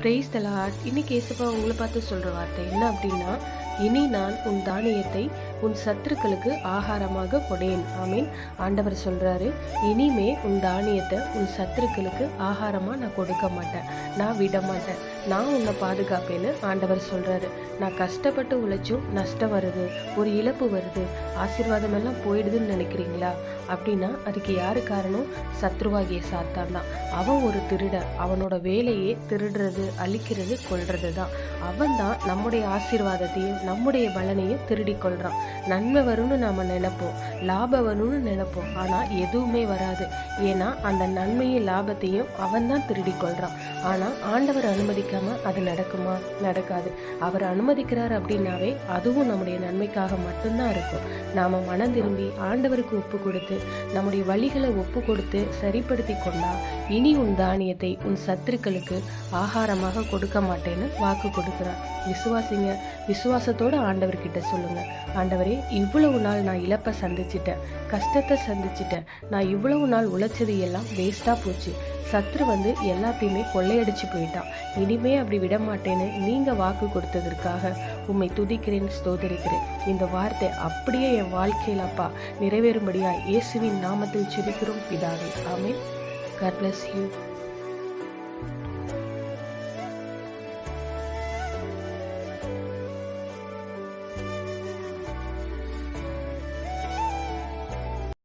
Price தலாட் இன்னைக்கு ஏசப்பா உங்களை பார்த்து சொல்ற வார்த்தை என்ன அப்படின்னா இனி நான் உன் தானியத்தை உன் சத்துருக்களுக்கு ஆகாரமாக கொடேன் ஆமீன். ஆண்டவர் சொல்கிறாரு இனிமே உன் தானியத்தை உன் சத்துருக்களுக்கு ஆகாரமாக நான் கொடுக்க மாட்டேன். நான் விட மாட்டேன். நான் உன்னை பாதுகாப்பேன்னு ஆண்டவர் சொல்கிறாரு நான் கஷ்டப்பட்டு உழைச்சும் நஷ்டம் வருது ஒரு இழப்பு வருது. ஆசீர்வாதம் எல்லாம் போயிடுதுன்னு நினைக்கிறீங்களா? அப்படின்னா அதுக்கு யாரு காரணம்? சத்ருவாகிய சாத்தான் தான். அவன் ஒரு திருடன் அவனோட வேலையே திருடுறது அழிக்கிறது கொள்றது தான். அவன் தான் நம்முடைய ஆசீர்வாதத்தையும் நம்முடைய பலனையும் திருடி கொள்றான். நன்மை வரும்னு நாம் நினைப்போம். லாபம் வரும்னு நினைப்போம். ஆனால் எதுவுமே வராது. ஏன்னா அந்த நன்மையும் லாபத்தையும் அவன் தான் திருடி கொள்றான். ஆனால் ஆண்டவர் அனுமதிக்காம அது நடக்குமா? நடக்காது. அவர் அனுமதிக்கிறார் அப்படின்னாவே அதுவும் நம்முடைய நன்மைக்காக மட்டும்தான் இருக்கும். நாம மனம் திரும்பி ஆண்டவருக்கு ஒப்பு கொடுத்து நம்முடைய வழிகளை ஒப்பு கொடுத்து சரிப்படுத்தி கொண்டா இனி உன் தானியத்தை உன் சத்துருக்களுக்கு ஆகாரமாக கொடுக்க மாட்டேன்னு வாக்கு கொடுக்கிறார். விசுவாசிங்க விசுவாசத்தோட ஆண்டவர்கிட்ட சொல்லுங்க. ஆண்டவரே இவ்வளவு நாள் நான் இழப்பை சந்திச்சிட்டேன் கஷ்டத்தை சந்திச்சிட்டேன் நான் இவ்வளவு நாள் உழைச்சது எல்லாம் வேஸ்டா போச்சு. சத்ரு வந்து எல்லாத்தையுமே கொள்ளையடிச்சு போயிட்டான். இனிமே அப்படி விட மாட்டேன்னு நீங்க வாக்கு கொடுத்ததற்காக உம்மை துதிக்கிறேன் ஸ்தோதரிக்கிறேன் இந்த வார்த்தை அப்படியே என் வாழ்க்கையில் அப்பா நிறைவேறும்படியா இயேசுவின் நாமத்தில் செபிக்கிறோம் பிதாவே. ஆமென். God you